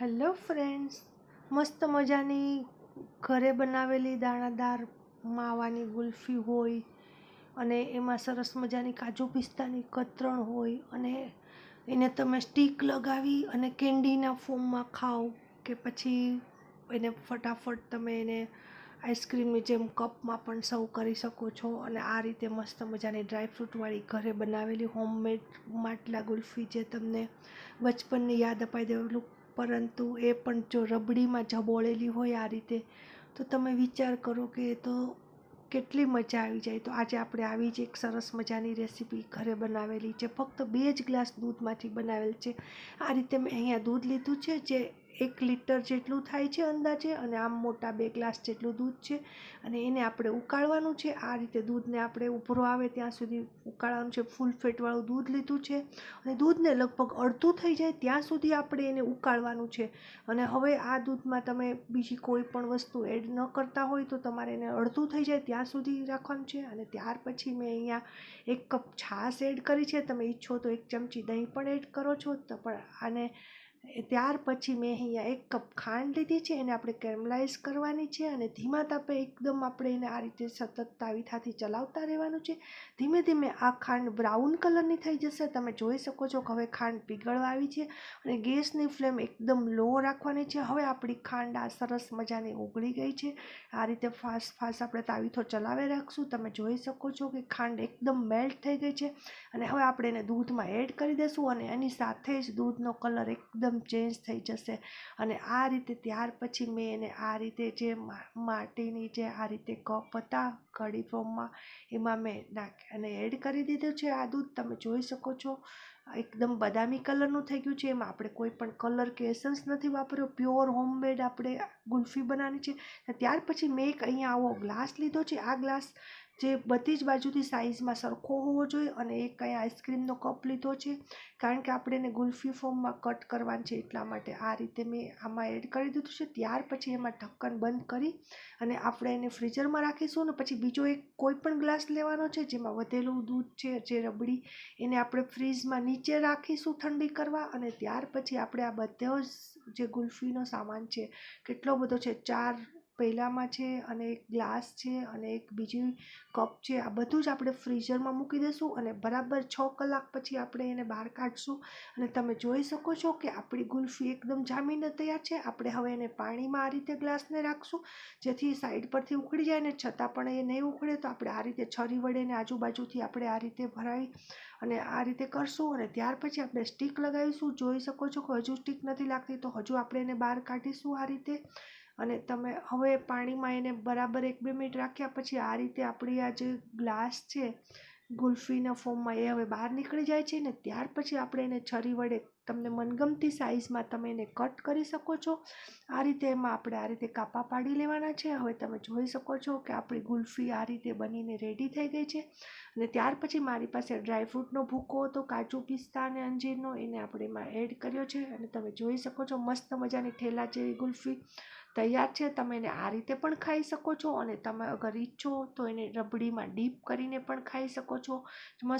Hello friends મસ્ત મજાની ઘરે બનાવેલી દાણાદાર માવાની ગુલ્ફી હોય અને એમાં સરસ મજાની કાજુ પિસ્તાની કતરણ હોય અને એને તમે સ્ટીક લગાવી અને કેન્ડીના ફોર્મમાં ખાઓ કે પછી એને ફટાફટ તમે એને આઈસ્ક્રીમની જેમ કપમાં પણ સર્વ કરી શકો છો અને આ રીતે મસ્ત મજાની ડ્રાયફ્રૂટવાળી ઘરે બનાવેલી હોમમેડ માટલા ગુલ્ફી જે તમને બચપનની યાદ અપાઈ દેલું પરંતુ એ પણ જો રબડીમાં જબોળેલી હોય આ રીતે, તો તમે વિચાર કરો કે એ તો કેટલી મજા આવી જાય. તો આજે આપણે આવી જ એક સરસ મજાની રેસીપી ઘરે બનાવેલી છે. ફક્ત બે જ ગ્લાસ દૂધમાંથી બનાવેલ છે. આ રીતે મેં અહીંયા દૂધ લીધું છે જે એક લીટર જેટલું થાય છે અંદાજે અને આમ મોટા બે ગ્લાસ જેટલું દૂધ છે અને એને આપણે ઉકાળવાનું છે. આ રીતે દૂધને આપણે ઉભરો આવે ત્યાં સુધી ઉકાળવાનું છે. ફૂલ ફેટવાળું દૂધ લીધું છે અને દૂધને લગભગ અડધું થઈ જાય ત્યાં સુધી આપણે એને ઉકાળવાનું છે. અને હવે આ દૂધમાં તમે બીજી કોઈ પણ વસ્તુ એડ ન કરતા હોય તો તમારે એને અડધું થઈ જાય ત્યાં સુધી રાખવાનું છે. અને ત્યાર પછી મેં અહીંયા એક કપ છાશ એડ કરી છે. તમે ઈચ્છો તો એક ચમચી દહીં પણ એડ કરો છો. તો પણ આને ત્યાર પછી મેં અહીંયા એક કપ ખાંડ લીધી છે, એને આપણે કેરમલાઇઝ કરવાની છે અને ધીમા તાપે એકદમ આપણે એને આ રીતે સતત તાવીથાથી ચલાવતા રહેવાનું છે. ધીમે ધીમે આ ખાંડ બ્રાઉન કલરની થઈ જશે. તમે જોઈ શકો છો કે હવે ખાંડ પીગળવા આવી છે અને ગેસની ફ્લેમ એકદમ લો રાખવાની છે. હવે આપણી ખાંડ આ સરસ મજાની ઓગળી ગઈ છે. આ રીતે ફાસ્ટ ફાસ્ટ આપણે તાવીથો ચલાવી રાખશું. તમે જોઈ શકો છો કે ખાંડ એકદમ મેલ્ટ થઈ ગઈ છે અને હવે આપણે એને દૂધમાં એડ કરી દઈશું અને એની સાથે જ દૂધનો કલર એકદમ એકદમ ચેન્જ થઈ જશે. અને આ રીતે ત્યાર પછી મેં એને આ રીતે જે માટીની જે આ રીતે કપ હતા કડી ફોર્મમાં એમાં મેં નાખ્યા અને એડ કરી દીધું છે આ દૂધ. તમે જોઈ શકો છો, એકદમ બદામી કલરનું થઈ ગયું છે. એમાં આપણે કોઈ પણ કલર કે એસન્સ નથી વાપર્યો. પ્યોર હોમમેડ આપણે ગુલ્ફી બનાવી છે. ત્યાર પછી મેં એક અહીંયા આવો ગ્લાસ લીધો છે. આ ગ્લાસ જે બધી જ બાજુથી સાઇઝમાં સરખો હોવો જોઈએ અને એક કંઈ આઈસ્ક્રીમનો કપ લીધો છે. કારણ કે આપણે એને ગુલ્ફી ફોર્મમાં કટ કરવાની છે એટલા માટે આ રીતે મેં આમાં એડ કરી દીધું છે. ત્યાર પછી એમાં ઢક્કન બંધ કરી અને આપણે એને ફ્રીઝરમાં રાખીશું ને પછી બીજો એક કોઈ પણ ગ્લાસ લેવાનો છે જેમાં વધેલું દૂધ છે, જે રબડી એને આપણે ફ્રીઝમાં નીચે રાખીશું ઠંડી કરવા અને ત્યાર પછી આપણે આ બધો જ જે ગુલ્ફીનો સામાન છે, કેટલો બધો છે? ચાર પહેલાંમાં છે અને એક ગ્લાસ છે અને એક બીજી કપ છે, આ બધું જ આપણે ફ્રીઝરમાં મૂકી દઈશું અને બરાબર છ કલાક પછી આપણે એને બહાર કાઢશું. અને તમે જોઈ શકો છો કે આપણી ગુલ્ફી એકદમ જામીને તૈયાર છે. આપણે હવે એને પાણીમાં આ રીતે ગ્લાસને રાખશું, જેથી સાઈડ પરથી ઉખડી જાય ને છતાં પણ એ નહીં ઉખડે તો આપણે આ રીતે છરી વડે ને આજુબાજુથી આપણે આ રીતે ભરાવી અને આ રીતે કરશું અને ત્યાર પછી આપણે સ્ટીક લગાવીશું. જોઈ શકો છો કે હજુ સ્ટીક નથી લાગતી તો હજુ આપણે એને બહાર કાઢીશું આ રીતે. અને તમે હવે પાણીમાં એને બરાબર એક બે મિનિટ રાખ્યા પછી આ રીતે આપણી આ જે ગ્લાસ છે, ગુલ્ફીના ફોર્મમાં એ હવે બહાર નીકળી જાય છે ને ત્યાર પછી આપણે એને છરી વડે તમને મનગમતી સાઇઝમાં તમે એને કટ કરી શકો છો. આ રીતે એમાં આપણે આ રીતે કાપા પાડી લેવાના છે. હવે તમે જોઈ શકો છો કે આપણી ગુલ્ફી આ રીતે બનીને રેડી થઈ ગઈ છે. અને ત્યાર પછી મારી પાસે ડ્રાયફ્રૂટનો ભૂકો હતો, કાજુ પિસ્તા અને અંજીરનો, એને આપણે એમાં એડ કર્યો છે. અને તમે જોઈ શકો છો મસ્ત મજાની ઠેલા જેવી ગુલ્ફી. તૈયાર છે, તમે એને આ રીતે પણ ખાઈ શકો છો અને તમે અગર ઈચ્છો તો એને રબડીમાં ડીપ કરીને પણ ખાઈ શકો છો. મસ્ત